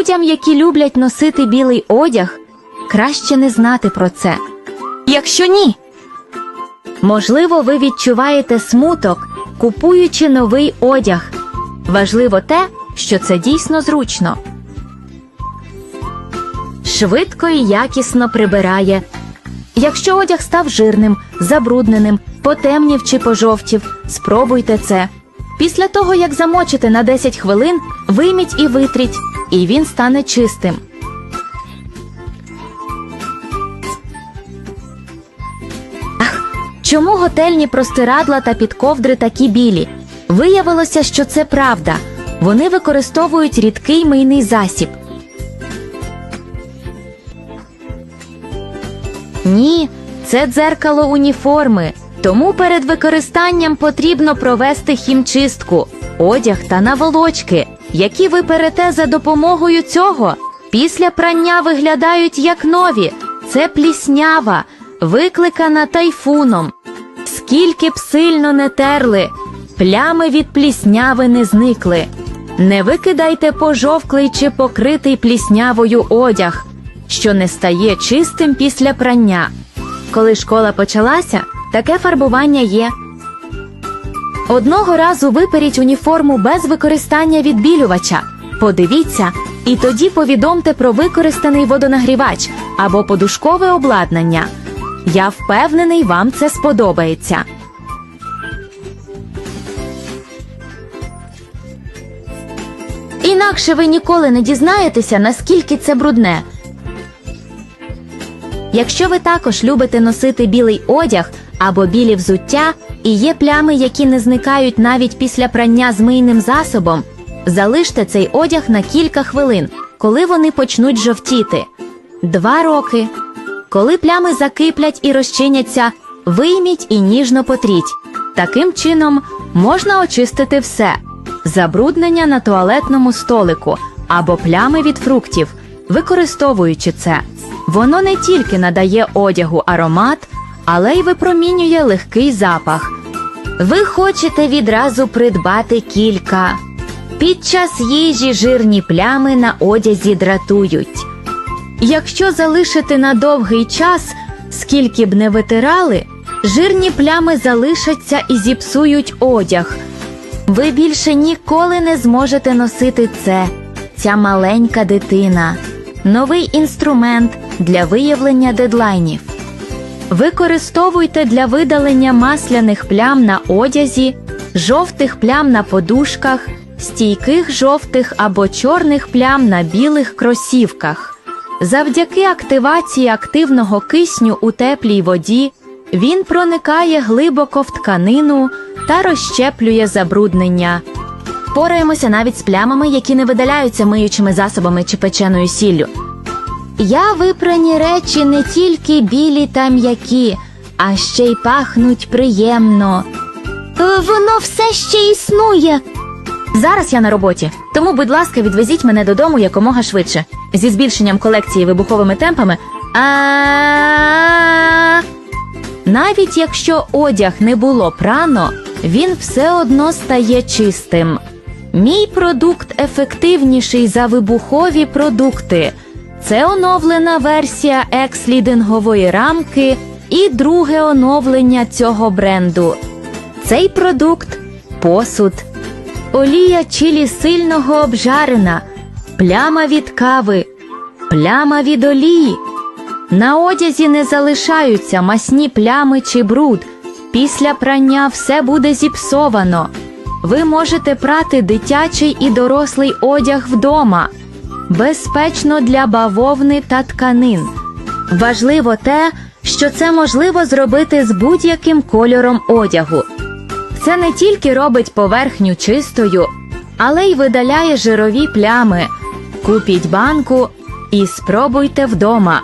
Людям, які люблять носити білий одяг, краще не знати про це. Якщо ні, можливо, ви відчуваєте смуток, купуючи новий одяг. Важливо те, що це дійсно зручно. Швидко і якісно прибирає. Якщо одяг став жирним, забрудненим, потемнів чи пожовтів, спробуйте це. Після того, як замочите на 10 хвилин, вийміть і витріть, і він стане чистим. Ах, чому готельні простирадла та підковдри такі білі? Виявилося, що це правда. Вони використовують рідкий мийний засіб. Ні, це дзеркало уніформи. Тому перед використанням потрібно провести хімчистку, одяг та наволочки, які ви перете за допомогою цього. Після прання виглядають як нові. Це пліснява, викликана тайфуном. Скільки б сильно не терли, плями від плісняви не зникли. Не викидайте пожовклий чи покритий пліснявою одяг, що не стає чистим після прання. Коли школа почалася, таке фарбування є. Одного разу виперіть уніформу без використання відбілювача. Подивіться, і тоді повідомте про використаний водонагрівач або подушкове обладнання. Я впевнений, вам це сподобається. Інакше ви ніколи не дізнаєтеся, наскільки це брудне. Якщо ви також любите носити білий одяг або білі взуття, і є плями, які не зникають навіть після прання з мийним засобом, залиште цей одяг на кілька хвилин, коли вони почнуть жовтіти. Два роки. Коли плями закиплять і розчиняться, вийміть і ніжно потріть. Таким чином можна очистити все: забруднення на туалетному столику або плями від фруктів, використовуючи це. Воно не тільки надає одягу аромат, але й випромінює легкий запах. Ви хочете відразу придбати кілька. Під час їжі жирні плями на одязі дратують. Якщо залишити на довгий час, скільки б не витирали, жирні плями залишаться і зіпсують одяг. Ви більше ніколи не зможете носити це, ця маленька дитина. Новий інструмент для виявлення дедлайнів. Використовуйте для видалення масляних плям на одязі, жовтих плям на подушках, стійких жовтих або чорних плям на білих кросівках. Завдяки активації активного кисню у теплій воді він проникає глибоко в тканину та розщеплює забруднення. Пораємося навіть з плямами, які не видаляються миючими засобами чи печеною сіллю. Я випрані речі не тільки білі та м'які, а ще й пахнуть приємно. Е, Воно все ще існує. Зараз я на роботі, тому, будь ласка, відвезіть мене додому якомога швидше. Зі збільшенням колекції вибуховими темпами. Навіть якщо одяг не було прано, він все одно стає чистим. Мій продукт ефективніший за вибухові продукти. Це оновлена версія екс-лідингової рамки і друге оновлення цього бренду. Цей продукт посуд. Олія чилі сильного обжарена, пляма від кави, пляма від олії. На одязі не залишаються масні плями чи бруд. Після прання все буде зіпсовано. Ви можете прати дитячий і дорослий одяг вдома. Безпечно для бавовни та тканин. Важливо те, що це можливо зробити з будь-яким кольором одягу. Це не тільки робить поверхню чистою, але й видаляє жирові плями. Купіть банку і спробуйте вдома.